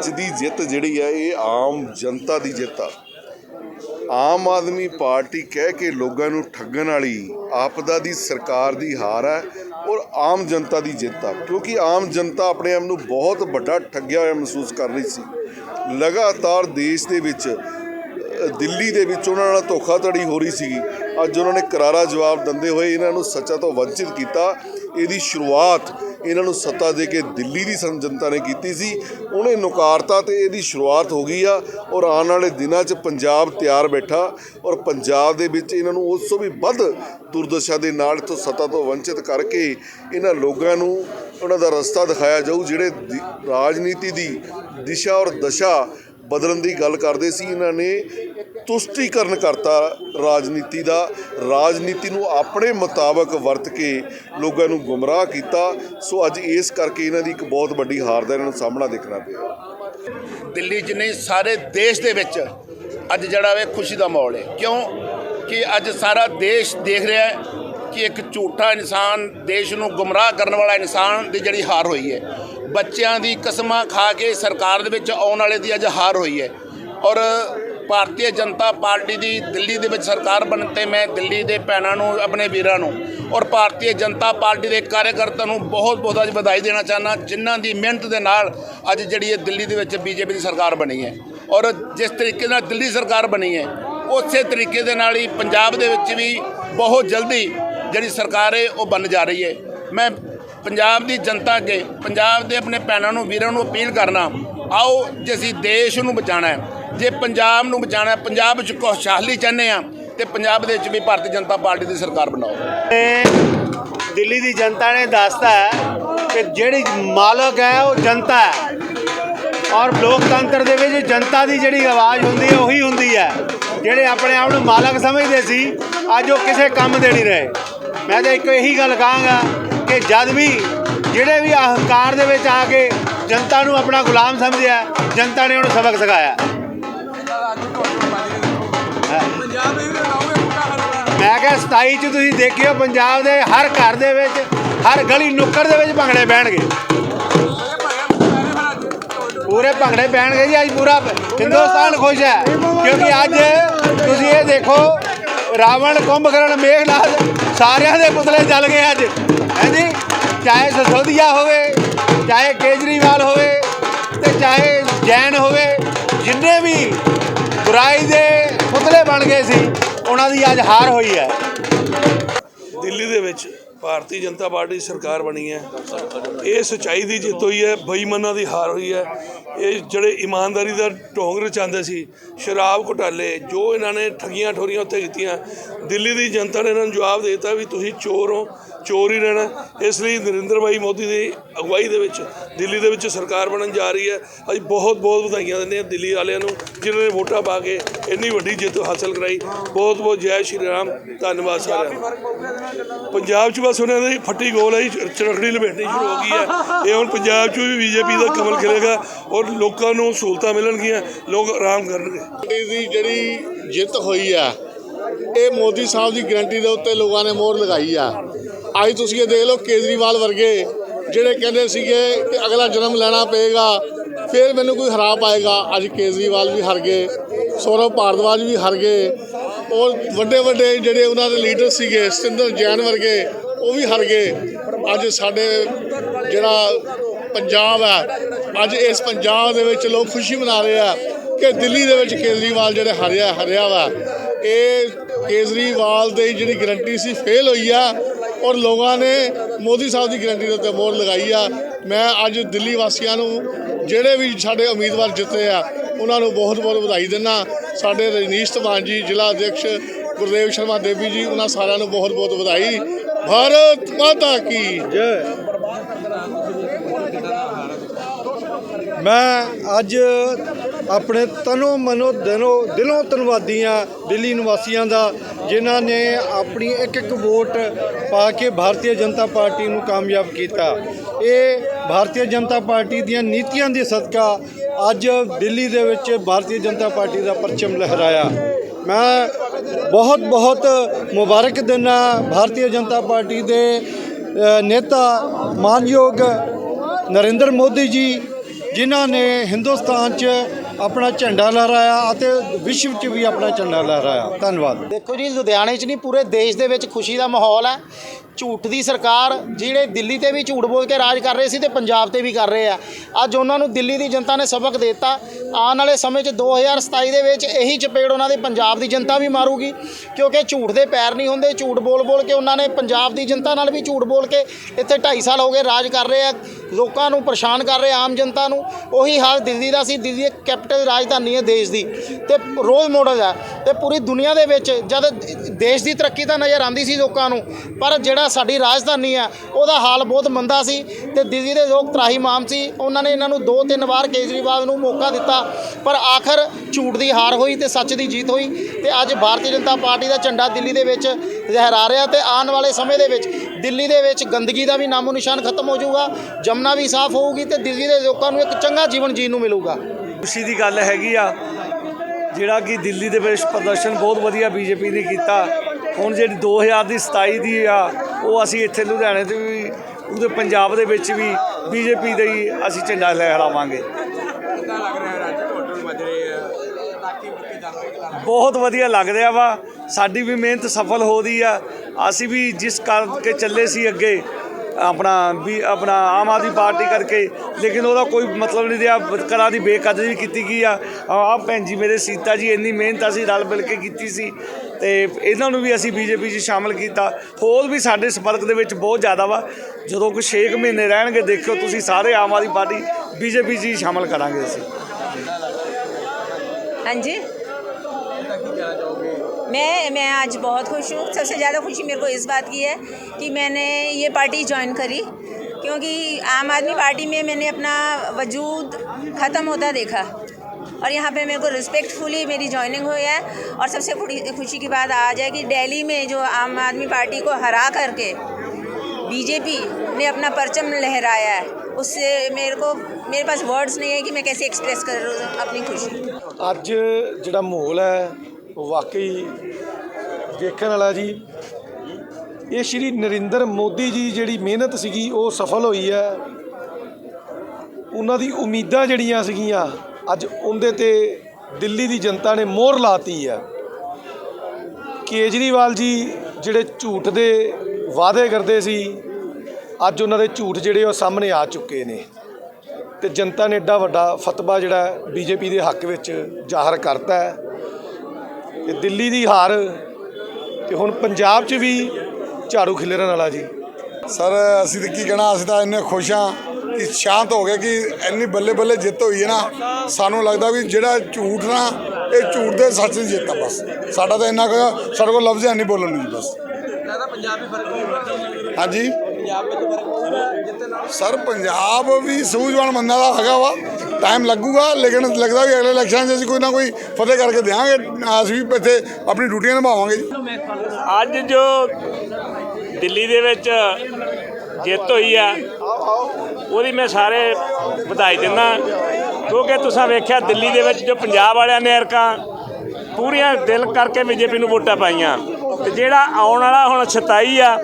ਅੱਜ ਦੀ ਜਿੱਤ ਜਿਹੜੀ ਹੈ ਇਹ ਆਮ ਜਨਤਾ ਦੀ ਜਿੱਤ ਆ। ਆਮ ਆਦਮੀ ਪਾਰਟੀ ਕਹਿ ਕੇ ਲੋਕਾਂ ਨੂੰ ਠੱਗਣ ਵਾਲੀ ਆਪਦਾ ਦੀ ਸਰਕਾਰ ਦੀ ਹਾਰ ਹੈ ਔਰ ਆਮ ਜਨਤਾ ਦੀ ਜਿੱਤ ਆ। ਕਿਉਂਕਿ ਆਮ ਜਨਤਾ ਆਪਣੇ ਆਪ ਨੂੰ ਬਹੁਤ ਵੱਡਾ ਠੱਗਿਆ ਹੋਇਆ ਮਹਿਸੂਸ ਕਰ ਰਹੀ ਸੀ। ਲਗਾਤਾਰ ਦੇਸ਼ ਦੇ ਵਿੱਚ, ਦਿੱਲੀ ਦੇ ਵਿੱਚ ਉਹਨਾਂ ਨਾਲ ਧੋਖਾਧੜੀ ਹੋ ਰਹੀ ਸੀਗੀ। ਅੱਜ ਉਹਨਾਂ ਨੇ ਕਰਾਰਾ ਜਵਾਬ ਦਿੰਦੇ ਹੋਏ ਇਹਨਾਂ ਨੂੰ ਸੱਚਾ ਤੋਂ ਵੰਚਿਤ ਕੀਤਾ। ਇਹਦੀ ਸ਼ੁਰੂਆਤ ਇਹਨਾਂ ਨੂੰ ਸੱਤਾ ਦੇ ਕੇ ਦਿੱਲੀ ਦੀ ਸੰ ਜਨਤਾ ਨੇ ਕੀਤੀ ਸੀ। ਉਹਨੇ ਨੁਕਾਰਤਾ ਤੇ ਇਹਦੀ ਸ਼ੁਰੂਆਤ ਹੋ ਗਈ ਆ ਔਰ ਆਉਣ ਵਾਲੇ ਦਿਨਾਂ 'ਚ ਪੰਜਾਬ ਤਿਆਰ ਬੈਠਾ ਔਰ ਪੰਜਾਬ ਦੇ ਵਿੱਚ ਇਹਨਾਂ ਨੂੰ ਉਸ ਤੋਂ ਵੀ ਵੱਧ ਦੁਰਦਸ਼ਾ ਦੇ ਨਾਲ ਇੱਥੋਂ ਸੱਤਾ ਤੋਂ ਵੰਚਿਤ ਕਰਕੇ ਇਹਨਾਂ ਲੋਕਾਂ ਨੂੰ ਉਹਨਾਂ ਦਾ ਰਸਤਾ ਦਿਖਾਇਆ ਜਾਊ, ਜਿਹੜੇ ਦੀ- ਰਾਜਨੀਤੀ ਦੀ ਦਿਸ਼ਾ ਔਰ ਦਸ਼ਾ ਬਦਲਣ ਦੀ ਗੱਲ ਕਰਦੇ ਸੀ। ਇਹਨਾਂ ਨੇ ਤੁਸ਼ਟੀਕਰਨ ਕਰਤਾ ਰਾਜਨੀਤੀ ਦਾ। ਰਾਜਨੀਤੀ ਨੂੰ ਆਪਣੇ ਮੁਤਾਬਕ ਵਰਤ ਕੇ ਲੋਕਾਂ ਨੂੰ ਗੁੰਮਰਾਹ ਕੀਤਾ। ਸੋ ਅੱਜ ਇਸ ਕਰਕੇ ਇਹਨਾਂ ਦੀ ਇੱਕ ਬਹੁਤ ਵੱਡੀ ਹਾਰ ਦਾ ਇਹਨਾਂ ਨੂੰ ਸਾਹਮਣਾ ਦੇਖਣਾ ਪਿਆ। ਦਿੱਲੀ 'ਚ ਨਹੀਂ ਸਾਰੇ ਦੇਸ਼ ਦੇ ਵਿੱਚ ਅੱਜ ਜਿਹੜਾ ਵੇ ਖੁਸ਼ੀ ਦਾ ਮਾਹੌਲ ਹੈ। ਕਿਉਂ? ਕਿ ਅੱਜ ਸਾਰਾ ਦੇਸ਼ ਦੇਖ ਰਿਹਾ ਹੈ ਕਿ ਇੱਕ ਝੂਠਾ ਇਨਸਾਨ ਦੇਸ਼ ਨੂੰ ਗੁੰਮਰਾਹ ਕਰਨ ਵਾਲਾ ਇਨਸਾਨ ਦੀ ਜਿਹੜੀ ਹਾਰ ਹੋਈ ਹੈ। ਬੱਚਿਆਂ ਦੀ ਕਸਮਾਂ ਖਾ ਕੇ ਸਰਕਾਰ ਦੇ ਵਿੱਚ ਆਉਣ ਵਾਲੇ ਦੀ ਅੱਜ ਹਾਰ ਹੋਈ ਹੈ। ਔਰ ਭਾਰਤੀ ਜਨਤਾ ਪਾਰਟੀ ਦੀ ਦਿੱਲੀ ਦੇ ਵਿੱਚ ਸਰਕਾਰ ਬਣਨ ਤੇ ਮੈਂ ਦਿੱਲੀ ਦੇ ਭੈਣਾਂ ਨੂੰ, ਆਪਣੇ ਵੀਰਾਂ ਨੂੰ ਔਰ ਭਾਰਤੀ ਜਨਤਾ ਪਾਰਟੀ ਦੇ ਕਾਰਜਕਰਤਾ ਨੂੰ ਬਹੁਤ ਬਹੁਤ ਅੱਜ ਵਧਾਈ ਦੇਣਾ ਚਾਹੁੰਦਾ, ਜਿਨ੍ਹਾਂ ਦੀ ਮਿਹਨਤ ਦੇ ਨਾਲ ਅੱਜ ਜਿਹੜੀ ਇਹ ਦਿੱਲੀ ਦੇ ਵਿੱਚ ਬੀਜੇਪੀ ਦੀ ਸਰਕਾਰ ਬਣੀ ਹੈ ਔਰ ਜਿਸ ਤਰੀਕੇ ਨਾਲ ਦਿੱਲੀ ਸਰਕਾਰ ਬਣੀ ਹੈ, ਉਸੇ ਤਰੀਕੇ ਦੇ ਨਾਲ ਹੀ ਪੰਜਾਬ ਦੇ ਵਿੱਚ ਵੀ ਬਹੁਤ ਜਲਦੀ ਜਿਹੜੀ ਸਰਕਾਰ ਹੈ, ਉਹ ਬਣ ਜਾ ਰਹੀ ਹੈ। ਮੈਂ ਪੰਜਾਬ ਦੀ ਜਨਤਾ ਅੱਗੇ, ਪੰਜਾਬ ਦੇ ਆਪਣੇ ਭੈਣਾਂ ਨੂੰ, ਵੀਰਾਂ ਨੂੰ ਅਪੀਲ ਕਰਨਾ, ਆਓ ਜੇ ਅਸੀਂ ਦੇਸ਼ ਨੂੰ ਬਚਾਉਣਾ ਹੈ ਜੇ ਪੰਜਾਬ ਨੂੰ ਬਚਾਉਣਾ, ਪੰਜਾਬ ਵਿੱਚ ਖੁਸ਼ਹਾਲੀ ਚਾਹੁੰਦੇ ਆ ਤੇ ਪੰਜਾਬ ਦੇ ਵਿੱਚ ਵੀ ਭਾਰਤੀ ਜਨਤਾ ਪਾਰਟੀ ਦੀ ਸਰਕਾਰ ਬਣਾਓ। ਤੇ ਦਿੱਲੀ ਦੀ ਜਨਤਾ ਨੇ ਦੱਸਤਾ ਹੈ ਕਿ ਜਿਹੜੀ ਮਾਲਕ ਹੈ, ਉਹ ਜਨਤਾ ਹੈ। ਔਰ ਲੋਕਤੰਤਰ ਦੇ ਵਿੱਚ ਜਨਤਾ ਦੀ ਜਿਹੜੀ ਆਵਾਜ਼ ਹੁੰਦੀ ਹੈ, ਉਹੀ ਹੁੰਦੀ ਹੈ। ਜਿਹੜੇ ਆਪਣੇ ਆਪ ਨੂੰ ਮਾਲਕ ਸਮਝਦੇ ਸੀ, ਅੱਜ ਉਹ ਕਿਸੇ ਕੰਮ ਦੇ ਨਹੀਂ ਰਹੇ। ਮੈਂ ਤਾਂ ਇੱਕ ਇਹੀ ਗੱਲ ਕਹਾਂਗਾ ਕਿ ਜਦ ਵੀ ਜਿਹੜੇ ਵੀ ਅਹੰਕਾਰ ਦੇ ਵਿੱਚ ਆ ਕੇ ਜਨਤਾ ਨੂੰ ਆਪਣਾ ਗੁਲਾਮ ਸਮਝਿਆ, ਜਨਤਾ ਨੇ ਉਹਨੂੰ ਸਬਕ ਸਿਖਾਇਆ। ਮੈਂ ਕਿਹਾ 27 ਚ ਤੁਸੀਂ ਦੇਖਿਓ ਪੰਜਾਬ ਦੇ ਹਰ ਘਰ ਦੇ ਵਿੱਚ ਹਰ ਗਲੀ ਨੁੱਕਰ ਦੇ ਵਿੱਚ ਭੰਗੜੇ ਬਹਿਣਗੇ ਪੂਰੇ ਭੰਗੜੇ ਪੈਣਗੇ ਜੀ ਅੱਜ ਪੂਰਾ ਹਿੰਦੁਸਤਾਨ ਖੁਸ਼ ਹੈ। ਕਿਉਂਕਿ ਅੱਜ ਤੁਸੀਂ ਇਹ ਦੇਖੋ ਰਾਵਣ ਕੁੰਭਕਰਨ ਮੇਘਨਾਥ ਸਾਰਿਆਂ ਦੇ ਪੁਤਲੇ ਜਲ ਗਏ ਅੱਜ। ਹਾਂਜੀ ਚਾਹੇ ਸਸੋਦੀਆ ਹੋਵੇ ਚਾਹੇ ਕੇਜਰੀਵਾਲ ਹੋਵੇ ਤੇ ਚਾਹੇ ਜੈਨ ਹੋਵੇ ਜਿੰਨੇ ਵੀ ਬੁਰਾਈ ਦੇ ਪੁਤਲੇ ਬਣ ਗਏ ਸੀ। ਉਹਨਾਂ ਦੀ ਅੱਜ ਹਾਰ ਹੋਈ ਹੈ। ਦਿੱਲੀ ਦੇ ਵਿੱਚ ਭਾਰਤੀ ਜਨਤਾ ਪਾਰਟੀ ਸਰਕਾਰ ਬਣੀ ਹੈ। ਇਹ ਸਚਾਈ ਦੀ ਜਿੱਤ ਹੋਈ ਹੈ, ਬੇਈਮਾਨਾਂ ਦੀ ਹਾਰ ਹੋਈ ਹੈ। ਇਹ ਜਿਹੜੇ ਇਮਾਨਦਾਰੀ ਦਾ ਢੋਂਗ ਰਚਾਉਂਦੇ ਸੀ, ਸ਼ਰਾਬ ਘੁਟਾਲੇ, ਜੋ ਇਹਨਾਂ ਨੇ ਠੱਗੀਆਂ ਠੋਰੀਆਂ ਉੱਥੇ ਕੀਤੀਆਂ, ਦਿੱਲੀ ਦੀ ਜਨਤਾ ਨੇ ਇਹਨਾਂ ਨੂੰ ਜਵਾਬ ਦੇ ਦਿੱਤਾ ਵੀ ਤੁਸੀਂ ਚੋਰ ਹੋ। ਚੋਰ ਹੀ ਰਹਿਣਾ। ਇਸ ਲਈ ਨਰਿੰਦਰ ਭਾਈ ਮੋਦੀ ਦੀ ਅਗਵਾਈ ਦੇ ਵਿੱਚ ਦਿੱਲੀ ਦੇ ਵਿੱਚ ਸਰਕਾਰ ਬਣਨ ਜਾ ਰਹੀ ਹੈ। ਅਸੀਂ ਬਹੁਤ ਬਹੁਤ ਵਧਾਈਆਂ ਦਿੰਦੇ ਹਾਂ ਦਿੱਲੀ ਵਾਲਿਆਂ ਨੂੰ ਜਿਨ੍ਹਾਂ ਨੇ ਵੋਟਾਂ ਪਾ ਕੇ ਇੰਨੀ ਵੱਡੀ ਜਿੱਤ ਹਾਸਲ ਕਰਾਈ। ਬਹੁਤ ਬਹੁਤ ਜੈ ਸ਼੍ਰੀ ਰਾਮ। ਧੰਨਵਾਦ ਸਾਰਿਆਂ ਨੂੰ। ਪੰਜਾਬ 'ਚ ਬਸ ਉਹਨਾਂ ਦੀ ਫੱਟੀ ਗੋਲ ਹੈ ਜੀ, ਚਰਖੜੀ ਲਪੇਟਣੀ ਸ਼ੁਰੂ ਹੋ ਗਈ ਹੈ। ਇਹ ਹੁਣ ਪੰਜਾਬ 'ਚ ਵੀ ਬੀਜੇਪੀ ਦਾ ਕਮਲ ਖਿਲੇਗਾ ਔਰ ਲੋਕਾਂ ਨੂੰ ਸਹੂਲਤਾਂ ਮਿਲਣਗੀਆਂ। ਲੋਕ ਆਰਾਮ ਕਰਨਗੇ। ਪਾਰਟੀ ਦੀ ਜਿਹੜੀ ਜਿੱਤ ਹੋਈ ਆ ਇਹ ਮੋਦੀ ਸਾਹਿਬ ਦੀ ਗਰੰਟੀ ਦੇ ਉੱਤੇ ਲੋਕਾਂ ਨੇ ਮੋਹਰ ਲਗਾਈ ਆ। ਅੱਜ ਤੁਸੀਂ ਇਹ ਦੇਖ ਲਓ ਕੇਜਰੀਵਾਲ ਵਰਗੇ ਜਿਹੜੇ ਕਹਿੰਦੇ ਸੀਗੇ ਕਿ ਅਗਲਾ ਜਨਮ ਲੈਣਾ ਪਏਗਾ, ਫਿਰ ਮੈਨੂੰ ਕੋਈ ਹਰਾ ਪਾਏਗਾ। ਅੱਜ ਕੇਜਰੀਵਾਲ ਵੀ ਹਾਰ ਗਏ, ਸੌਰਵ ਭਾਰਦਵਾਜ ਵੀ ਹਾਰ ਗਏ, ਔਰ ਵੱਡੇ ਵੱਡੇ ਜਿਹੜੇ ਉਹਨਾਂ ਦੇ ਲੀਡਰ ਸੀਗੇ, ਸਤਿੰਦਰ ਜੈਨ ਵਰਗੇ, ਉਹ ਵੀ ਹਾਰ ਗਏ। ਅੱਜ ਸਾਡੇ ਜਿਹੜਾ ਪੰਜਾਬ ਹੈ, ਅੱਜ ਇਸ ਪੰਜਾਬ ਦੇ ਵਿੱਚ ਲੋਕ ਖੁਸ਼ੀ ਮਨਾ ਰਹੇ ਆ ਕਿ ਦਿੱਲੀ ਦੇ ਵਿੱਚ ਕੇਜਰੀਵਾਲ ਜਿਹੜੇ ਹਰਿਆ ਹਰਿਆ ਵਾ। ਇਹ ਕੇਜਰੀਵਾਲ ਦੀ ਜਿਹੜੀ ਗਰੰਟੀ ਸੀ ਫੇਲ ਹੋਈ ਆ। ਔਰ ਲੋਕਾਂ ਨੇ ਮੋਦੀ ਸਾਹਿਬ ਦੀ ਗਰੰਟੀ ਦੇ ਉੱਤੇ ਮੋਹਰ ਲਗਾਈ ਆ। ਮੈਂ ਅੱਜ ਦਿੱਲੀ ਵਾਸੀਆਂ ਨੂੰ, ਜਿਹੜੇ ਵੀ ਸਾਡੇ ਉਮੀਦਵਾਰ ਜਿੱਤੇ ਆ, ਉਹਨਾਂ ਨੂੰ ਬਹੁਤ ਬਹੁਤ ਵਧਾਈ ਦਿੰਦਾ ਸਾਡੇ ਰਜਨੀਸ਼ ਧਵਾਨ ਜੀ, ਜ਼ਿਲ੍ਹਾ ਅਧਿਕਸ਼ ਗੁਰਦੇਵ ਸ਼ਰਮਾ ਦੇਵੀ ਜੀ, ਉਹਨਾਂ ਸਾਰਿਆਂ ਨੂੰ ਬਹੁਤ ਬਹੁਤ ਵਧਾਈ। ਭਾਰਤ ਮਾਤਾ ਕੀ ਜੈ। ਮੈਂ ਅੱਜ ਆਪਣੇ ਤਨੋ ਮਨੋ ਦਿਨੋ ਦਿਲੋਂ ਧੰਨਵਾਦੀ ਹਾਂ ਦਿੱਲੀ ਨਿਵਾਸੀਆਂ ਦਾ, ਜਿਨ੍ਹਾਂ ਨੇ ਆਪਣੀ ਇੱਕ ਇੱਕ ਵੋਟ ਪਾ ਕੇ ਭਾਰਤੀ ਜਨਤਾ ਪਾਰਟੀ ਨੂੰ ਕਾਮਯਾਬ ਕੀਤਾ। ਇਹ ਭਾਰਤੀ ਜਨਤਾ ਪਾਰਟੀ ਦੀਆਂ ਨੀਤੀਆਂ ਦੇ ਸਦਕਾ ਅੱਜ ਦਿੱਲੀ ਦੇ ਵਿੱਚ ਭਾਰਤੀ ਜਨਤਾ ਪਾਰਟੀ ਦਾ ਪਰਚਮ ਲਹਿਰਾਇਆ। ਮੈਂ ਬਹੁਤ ਬਹੁਤ ਮੁਬਾਰਕ ਦਿੰਦਾ ਭਾਰਤੀ ਜਨਤਾ ਪਾਰਟੀ ਦੇ ਨੇਤਾ ਮਾਨਯੋਗ ਨਰਿੰਦਰ ਮੋਦੀ ਜੀ, ਜਿਨ੍ਹਾਂ ਨੇ ਹਿੰਦੁਸਤਾਨ 'ਚ ਆਪਣਾ ਝੰਡਾ ਲਹਿਰਾਇਆ ਅਤੇ ਵਿਸ਼ਵ 'ਚ ਵੀ ਆਪਣਾ ਝੰਡਾ ਲਹਿਰਾਇਆ। ਧੰਨਵਾਦ। ਦੇਖੋ ਜੀ, ਲੁਧਿਆਣੇ 'ਚ ਨਹੀਂ, ਪੂਰੇ ਦੇਸ਼ ਦੇ ਵਿੱਚ ਖੁਸ਼ੀ ਦਾ ਮਾਹੌਲ ਹੈ। ਝੂਠ ਦੀ ਸਰਕਾਰ ਜਿਹੜੇ ਦਿੱਲੀ ਤੇ ਵੀ ਝੂਠ ਬੋਲ ਕੇ ਰਾਜ ਕਰ ਰਹੇ ਸੀ ਤੇ ਪੰਜਾਬ ਤੇ ਵੀ ਕਰ ਰਹੇ ਆ। ਅੱਜ ਉਹਨਾਂ ਨੂੰ ਦਿੱਲੀ ਦੀ ਜਨਤਾ ਨੇ ਸਬਕ ਦੇ ਦਿੱਤਾ। ਆਉਣ ਵਾਲੇ ਸਮੇਂ 'ਚ 2027 ਦੇ ਵਿੱਚ ਇਹੀ ਚਪੇੜ ਉਹਨਾਂ ਦੇ ਪੰਜਾਬ ਦੀ ਜਨਤਾ ਵੀ ਮਾਰੂਗੀ, ਕਿਉਂਕਿ ਝੂਠ ਦੇ ਪੈਰ ਨਹੀਂ ਹੁੰਦੇ। ਝੂਠ ਬੋਲ ਬੋਲ ਕੇ ਉਹਨਾਂ ਨੇ ਪੰਜਾਬ ਦੀ ਜਨਤਾ ਨਾਲ ਵੀ ਝੂਠ ਬੋਲ ਕੇ ਇੱਥੇ 2.5 ਸਾਲ ਹੋ ਗਏ ਰਾਜ ਕਰ ਰਹੇ ਆ। ਲੋਕਾਂ ਨੂੰ ਪਰੇਸ਼ਾਨ ਕਰ ਰਹੇ ਆਮ ਜਨਤਾ ਨੂੰ। ਉਹੀ ਹਾਲ ਦਿੱਲੀ ਦਾ ਸੀ। ਦਿੱਲੀ ਦੇ ਇੱਕ ਕੈਪੀਟਲ ਰਾਜਧਾਨੀ ਹੈ ਦੇਸ਼ ਦੀ ਤੇ ਰੋਲ ਮੋਡਲ ਹੈ ਤੇ ਪੂਰੀ ਦੁਨੀਆ ਦੇ ਵਿੱਚ ਜਦ ਦੇਸ਼ ਦੀ ਤਰੱਕੀ ਤਾਂ ਨਜ਼ਰ ਆਉਂਦੀ ਸੀ ਲੋਕਾਂ ਨੂੰ, ਪਰ ਜਿਹੜਾ ਸਾਡੀ ਰਾਜਧਾਨੀ ਆ ਉਹਦਾ ਹਾਲ ਬਹੁਤ ਮੰਦਾ ਸੀ ਤੇ ਦਿੱਲੀ ਦੇ ਲੋਕ ਤਰਾਹੀਮਾਮ ਸੀ। ਉਹਨਾਂ ਨੇ ਇਹਨਾਂ ਨੂੰ ਦੋ ਤਿੰਨ ਵਾਰ ਕੇਜਰੀਵਾਲ ਨੂੰ ਮੌਕਾ ਦਿੱਤਾ, ਪਰ ਆਖਰ ਝੂਠ ਦੀ ਹਾਰ ਹੋਈ ਤੇ ਸੱਚ ਦੀ ਜੀਤ ਹੋਈ ਤੇ ਅੱਜ ਭਾਰਤੀ ਜਨਤਾ ਪਾਰਟੀ ਦਾ ਝੰਡਾ ਦਿੱਲੀ ਦੇ ਵਿੱਚ ਲਹਿਰਾ ਰਿਹਾ ਤੇ ਆਉਣ ਵਾਲੇ ਸਮੇਂ ਦੇ ਵਿੱਚ ਦਿੱਲੀ ਦੇ ਵਿੱਚ ਗੰਦਗੀ ਦਾ ਵੀ ਨਾਮੋ ਨਿਸ਼ਾਨ ਖਤਮ ਹੋ ਜਾਊਗਾ, ਜਮਨਾ ਵੀ ਸਾਫ਼ ਹੋਊਗੀ ਤੇ ਦਿੱਲੀ ਦੇ ਲੋਕਾਂ ਨੂੰ ਇੱਕ ਚੰਗਾ ਜੀਵਨ ਜੀਣ ਨੂੰ ਮਿਲੂਗਾ। ਖੁਸ਼ੀ ਦੀ ਗੱਲ ਹੈਗੀ ਆ, ਜਿਹੜਾ ਕਿ ਦਿੱਲੀ ਦੇ ਵਿੱਚ ਪ੍ਰਦਰਸ਼ਨ ਬਹੁਤ ਵਧੀਆ ਬੀਜੇਪੀ ਨੇ ਕੀਤਾ। ਹੁਣ ਜਿਹੜੀ 2000 ਦੀ 27 ਦੀ ਆ, ਉਹ ਅਸੀਂ ਇੱਥੇ ਲੁਧਿਆਣੇ ਤੇ ਵੀ, ਉਹਦੇ ਪੰਜਾਬ ਦੇ ਵਿੱਚ ਵੀ ਬੀਜੇਪੀ ਦਾ ਹੀ ਅਸੀਂ ਝੰਡਾ ਲਹਿਰਾਵਾਂਗੇ ਬਹੁਤ ਵਧੀਆ ਲੱਗ ਰਿਹਾ ਵਾ। ਸਾਡੀ ਵੀ ਮਿਹਨਤ ਸਫਲ ਹੋ ਰਹੀ ਆ। ਅਸੀਂ ਵੀ ਜਿਸ ਕਰਕੇ ਚੱਲੇ ਸੀ ਅੱਗੇ ਆਪਣਾ ਵੀ ਆਪਣਾ ਆਮ ਆਦਮੀ ਪਾਰਟੀ ਕਰਕੇ, ਲੇਕਿਨ ਉਹਦਾ ਕੋਈ ਮਤਲਬ ਨਹੀਂ ਰਿਹਾ ਕਰਾਂ ਦੀ ਬੇਕਦਰੀ ਵੀ ਕੀਤੀ ਗਈ ਆ। ਆ ਭੈਣ ਜੀ ਮੇਰੇ ਸੀਤਾ ਜੀ, ਇੰਨੀ ਮਿਹਨਤ ਅਸੀਂ ਰਲ ਮਿਲ ਕੇ ਕੀਤੀ ਸੀ ਤੇ ਇਹਨਾਂ ਨੂੰ ਵੀ ਅਸੀਂ ਬੀਜੇਪੀ 'ਚ ਸ਼ਾਮਲ ਕੀਤਾ। ਹੋਰ ਵੀ ਸਾਡੇ ਸੰਪਰਕ ਦੇ ਵਿੱਚ ਬਹੁਤ ਜ਼ਿਆਦਾ ਵਾ। ਜਦੋਂ ਕੋਈ 6 ਮਹੀਨੇ ਰਹਿਣਗੇ, ਦੇਖਿਓ ਤੁਸੀਂ ਸਾਰੇ ਆਮ ਆਦਮੀ ਪਾਰਟੀ ਬੀਜੇਪੀ 'ਚ ਹੀ ਸ਼ਾਮਲ ਕਰਾਂਗੇ ਅਸੀਂ। ਹਾਂਜੀ? मैं मैं आज बहुत खुश हूँ सबसे ज़्यादा खुशी मेरे को इस बात की है कि मैंने ये पार्टी ज्वाइन करी क्योंकि आम आदमी पार्टी में मैंने अपना वजूद ख़त्म होता देखा और यहाँ पे मेरे को रिस्पेक्टफुली मेरी ज्वाइनिंग हुई है और सबसे खुशी- खुशी की बात आज है कि दिल्ली में जो आम आदमी पार्टी को हरा करके बीजेपी ने अपना परचम लहराया है उससे मेरे को मेरे पास वर्ड्स नहीं है कि मैं कैसे एक्सप्रेस करूँ अपनी खुशी ਅੱਜ ਜਿਹੜਾ ਮਾਹੌਲ ਹੈ ਉਹ ਵਾਕਈ ਦੇਖਣ ਵਾਲਾ ਜੀ, ਇਹ ਸ਼੍ਰੀ ਨਰਿੰਦਰ ਮੋਦੀ ਜੀ ਜਿਹੜੀ ਮਿਹਨਤ ਸੀਗੀ, ਉਹ ਸਫਲ ਹੋਈ ਹੈ। ਉਹਨਾਂ ਦੀ ਉਮੀਦਾਂ ਜਿਹੜੀਆਂ ਸੀਗੀਆਂ, ਅੱਜ ਉਹਦੇ ਤੇ ਦਿੱਲੀ ਦੀ ਜਨਤਾ ਨੇ ਮੋਹਰ ਲਾਤੀ ਹੈ। ਕੇਜਰੀਵਾਲ ਜੀ ਜਿਹੜੇ ਝੂਠ ਦੇ ਵਾਅਦੇ ਕਰਦੇ ਸੀ, ਅੱਜ ਉਹਨਾਂ ਦੇ ਝੂਠ ਜਿਹੜੇ ਉਹ ਸਾਹਮਣੇ ਆ ਚੁੱਕੇ ਨੇ। ਤੇ ਜਨਤਾ ਨੇ ਐਡਾ ਵੱਡਾ ਫਤਵਾ ਜਿਹੜਾ ਬੀਜੇਪੀ ਦੇ ਹੱਕ ਵਿੱਚ ਜ਼ਾਹਰ ਕਰਤਾ ਹੈ। ਤੇ ਦਿੱਲੀ ਦੀ ਹਾਰ ਤੇ ਹੁਣ ਪੰਜਾਬ 'ਚ ਵੀ ਝਾੜੂ ਖਿਲਰਨ ਵਾਲਾ ਜੀ। ਸਰ ਅਸੀਂ ਤਾਂ ਕੀ ਕਹਿਣਾ ਅਸੀਂ ਤਾਂ ਇੰਨੇ ਖੁਸ਼ ਹਾਂ ਕਿ ਸ਼ਾਂਤ ਹੋ ਗਏ ਕਿ ਇੰਨੀ ਬੱਲੇ ਬੱਲੇ ਜਿੱਤ ਹੋਈ ਹੈ ਨਾ। ਸਾਨੂੰ ਲੱਗਦਾ ਵੀ ਜਿਹੜਾ ਝੂਠ ਨਾ ਇਹ ਝੂਠ ਦੇ ਸੱਚ ਦੀ ਜਿੱਤ ਆ ਬਸ। ਸਾਡਾ ਤਾਂ ਇੰਨਾ ਕੁ ਸਾਡੇ ਕੋਲ ਲਫ਼ਜ਼ ਹੈ ਨਹੀਂ ਬੋਲਣ ਨੂੰ ਜੀ ਬਸ। ਹਾਂਜੀ? ਸਰ ਪੰਜਾਬ ਵੀ ਸੂਝਵਾਨ ਬੰਦਾ ਦਾ ਹੈਗਾ ਵਾ। ਟਾਈਮ ਲੱਗੂਗਾ ਲੇਕਿਨ ਲੱਗਦਾ ਵੀ ਅਗਲੇ ਇਲੈਕਸ਼ਨ 'ਚ ਅਸੀਂ ਕੋਈ ਨਾ ਕੋਈ ਫਤਿਹ ਕਰਕੇ ਦੇਵਾਂਗੇ ਅਸੀਂ ਵੀ ਇੱਥੇ ਆਪਣੀ ਡਿਊਟੀਆਂ ਨਿਭਾਵਾਂਗੇ ਜੀ। ਅੱਜ ਜੋ ਦਿੱਲੀ ਦੇ ਵਿੱਚ ਜਿੱਤ ਹੋਈ ਆ ਉਹਦੀ ਮੈਂ ਸਾਰੇ ਵਧਾਈ ਦਿੰਦਾ। ਕਿਉਂਕਿ ਤੁਸੀਂ ਵੇਖਿਆ ਦਿੱਲੀ ਦੇ ਵਿੱਚ ਜੋ ਪੰਜਾਬ ਵਾਲਿਆਂ ਨੇ ਅਰਕਾਂ ਪੂਰੀਆਂ ਦਿਲ ਕਰਕੇ ਬੀਜੇਪੀ ਨੂੰ ਵੋਟਾਂ ਪਾਈਆਂ। ਤੇ ਜਿਹੜਾ ਆਉਣ ਵਾਲਾ ਹੁਣ 27 ਆ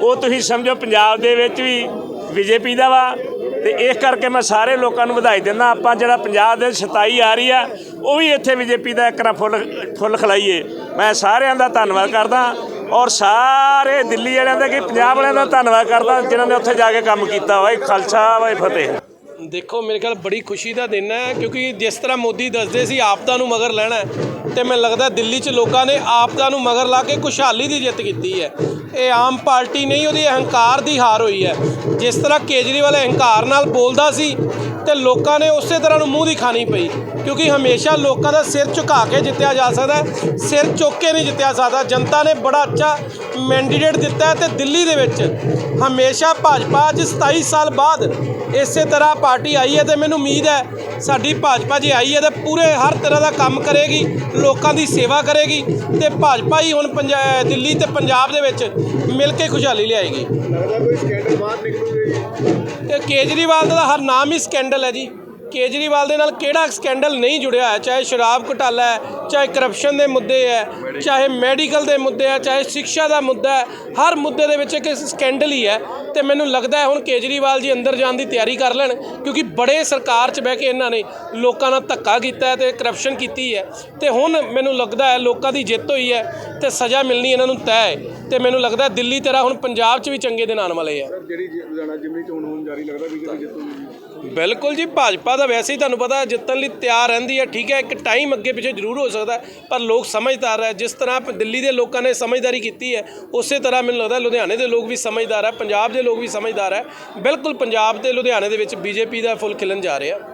ਉਹ ਤੁਸੀਂ ਸਮਝੋ, ਪੰਜਾਬ ਦੇ ਵਿੱਚ ਵੀ ਬੀਜੇਪੀ ਦਾ ਵਾ, ਤੇ ਇਸ ਕਰਕੇ ਮੈਂ ਸਾਰੇ ਲੋਕਾਂ ਨੂੰ ਵਧਾਈ ਦਿੰਦਾ, ਆਪਾਂ ਜਿਹੜਾ ਪੰਜਾਬ ਦੇ 27 ਆ ਰਹੀ ਆ, ਉਹ ਵੀ ਇੱਥੇ ਬੀਜੇਪੀ ਦਾ ਇੱਕ ਰਾ ਫੁੱਲ ਫੁੱਲ ਖਲਾਈਏ। ਮੈਂ ਸਾਰਿਆਂ ਦਾ ਧੰਨਵਾਦ ਕਰਦਾ ਔਰ ਸਾਰੇ ਦਿੱਲੀ ਵਾਲਿਆਂ ਦਾ ਕਿ ਪੰਜਾਬ ਵਾਲਿਆਂ ਦਾ ਧੰਨਵਾਦ ਕਰਦਾ, ਜਿਨ੍ਹਾਂ ਨੇ ਉੱਥੇ ਜਾ ਕੇ ਕੰਮ ਕੀਤਾ। ਵਾਹਿ ਖਾਲਸਾ ਵਾਹਿ ਫਤਿਹ। ਦੇਖੋ ਮੇਰੇ ਖਿਆਲ ਬੜੀ ਖੁਸ਼ੀ ਦਾ ਦਿਨ ਹੈ ਕਿਉਂਕਿ ਜਿਸ ਤਰ੍ਹਾਂ ਮੋਦੀ ਦੱਸਦੇ ਸੀ ਆਪਦਾ ਨੂੰ ਮਗਰ ਲੈਣਾ ਹੈ, ਤੇ ਮੈਨੂੰ ਲੱਗਦਾ ਦਿੱਲੀ 'ਚ ਲੋਕਾਂ ਨੇ ਆਪਦਾ ਨੂੰ ਮਗਰ ਲਾ ਕੇ ਖੁਸ਼ਹਾਲੀ ਦੀ ਜਿੱਤ ਕੀਤੀ ਹੈ। ਇਹ ਆਮ ਪਾਰਟੀ ਨਹੀਂ ਉਹਦੀ ਅਹੰਕਾਰ ਦੀ ਹਾਰ ਹੋਈ ਹੈ। ਜਿਸ ਤਰ੍ਹਾਂ ਕੇਜਰੀਵਾਲ ਅਹੰਕਾਰ ਨਾਲ ਬੋਲਦਾ ਸੀ ਤੇ ਲੋਕਾਂ ਨੇ ਉਸੇ ਤਰ੍ਹਾਂ ਨੂੰ ਮੂੰਹ ਦੀ ਖਾਣੀ ਪਈ ਕਿਉਂਕਿ ਹਮੇਸ਼ਾ ਲੋਕਾਂ ਦਾ ਸਿਰ ਝੁਕਾ ਕੇ ਜਿੱਤਿਆ ਜਾ ਸਕਦਾ ਸਿਰ ਚੁੱਕ ਕੇ ਨਹੀਂ ਜਿੱਤਿਆ ਸਕਦਾ। ਜਨਤਾ ਨੇ ਬੜਾ ਅੱਛਾ ਮੈਂਡੀਡੇਟ ਦਿੱਤਾ ਹੈ ਤੇ ਦਿੱਲੀ ਦੇ ਵਿੱਚ ਹਮੇਸ਼ਾ ਭਾਜਪਾ ਅੱਜ 27 ਸਾਲ ਬਾਅਦ ਇਸੇ ਤਰ੍ਹਾਂ ਪਾਰਟੀ ਆਈ ਹੈ ਤੇ ਮੈਨੂੰ ਉਮੀਦ ਹੈ ਸਾਡੀ ਭਾਜਪਾ ਜੀ ਆਈ ਹੈ ਤੇ ਪੂਰੇ ਹਰ ਤਰ੍ਹਾਂ ਦਾ ਕੰਮ ਕਰੇਗੀ ਲੋਕਾਂ ਦੀ ਸੇਵਾ ਕਰੇਗੀ ਤੇ ਭਾਜਪਾ ਹੀ ਹੁਣ ਪੰਜਾ- ਦਿੱਲੀ ਤੇ ਪੰਜਾਬ ਦੇ ਵਿੱਚ ਮਿਲ ਕੇ ਖੁਸ਼ਹਾਲੀ ਲਿਆਏਗੀ। ਤੇ ਕੇਜਰੀਵਾਲ ਦਾ ਹਰ ਨਾਮ ਹੀ ਸਕੈਂਡਲ ਹੈ ਜੀ। ਕੇਜਰੀਵਾਲ ਦੇ ਨਾਲ ਕਿਹੜਾ ਸਕੈਂਡਲ ਨਹੀਂ ਜੁੜਿਆ ਹੈ? ਚਾਹੇ ਸ਼ਰਾਬ ਘੁਟਾਲਾ ਹੈ, ਚਾਹੇ ਕਰਪਸ਼ਨ ਦੇ ਮੁੱਦੇ ਹੈ, ਚਾਹੇ ਮੈਡੀਕਲ ਦੇ ਮੁੱਦੇ ਹੈ, ਚਾਹੇ ਸਿੱਖਿਆ ਦਾ ਮੁੱਦਾ ਹੈ, ਹਰ ਮੁੱਦੇ ਦੇ ਵਿੱਚ ਇੱਕ ਸਕੈਂਡਲ ਹੀ ਹੈ। ਤੇ ਮੈਨੂੰ ਲੱਗਦਾ ਹੈ ਹੁਣ ਕੇਜਰੀਵਾਲ ਜੀ ਅੰਦਰ ਜਾਣ ਦੀ ਤਿਆਰੀ ਕਰ ਲੈਣ, ਕਿਉਂਕਿ ਬੜੇ ਸਰਕਾਰ 'ਚ ਬਹਿ ਕੇ ਇਹਨਾਂ ਨੇ ਲੋਕਾਂ ਨਾਲ ਧੱਕਾ ਕੀਤਾ ਹੈ ਤੇ ਕਰਪਸ਼ਨ ਕੀਤੀ ਹੈ। ਤੇ ਹੁਣ ਮੈਨੂੰ ਲੱਗਦਾ ਹੈ ਲੋਕਾਂ ਦੀ ਜਿੱਤ ਹੋਈ ਹੈ ਤੇ ਸਜ਼ਾ ਮਿਲਣੀ ਇਹਨਾਂ ਨੂੰ ਤੈਅ ਹੈ। ਤੇ ਮੈਨੂੰ ਲੱਗਦਾ ਦਿੱਲੀ ਤਰ੍ਹਾਂ ਹੁਣ ਪੰਜਾਬ 'ਚ ਵੀ ਚੰਗੇ ਦਿਨ ਆਉਣ ਵਾਲੇ ਆ। ਜਿਹੜੀ ਲੁਧਿਆਣਾ ਜਿਮਨੀ ਚੋਣ ਹੋਣ ਜਾਰੀ ਲੱਗਦਾ ਵੀ ਕਿਤੇ ਜਿੱਤੂਗੀ ਬਿਲਕੁਲ ਜੀ ਭਾਜਪਾ ਦਾ ਵੈਸੇ ਹੀ ਤੁਹਾਨੂੰ ਪਤਾ ਜਿੱਤਣ ਲਈ ਤਿਆਰ ਰਹਿੰਦੀ ਹੈ ਠੀਕ ਹੈ ਇੱਕ ਟਾਈਮ ਅੱਗੇ ਪਿੱਛੇ ਜ਼ਰੂਰ ਹੋ ਸਕਦਾ ਪਰ ਲੋਕ ਸਮਝਦਾਰ ਹੈ ਜਿਸ ਤਰ੍ਹਾਂ ਦਿੱਲੀ ਦੇ ਲੋਕਾਂ ਨੇ ਸਮਝਦਾਰੀ ਕੀਤੀ ਹੈ ਉਸੇ ਤਰ੍ਹਾਂ ਮੈਨੂੰ ਲੱਗਦਾ ਲੁਧਿਆਣੇ ਦੇ ਲੋਕ ਵੀ ਸਮਝਦਾਰ ਹੈ ਪੰਜਾਬ ਦੇ ਲੋਕ ਵੀ ਸਮਝਦਾਰ ਹੈ ਬਿਲਕੁਲ ਪੰਜਾਬ ਤੇ ਲੁਧਿਆਣੇ ਦੇ ਵਿੱਚ ਬੀਜੇਪੀ ਦਾ ਫੁੱਲ ਖਿਲਣ ਜਾ ਰਿਹਾ।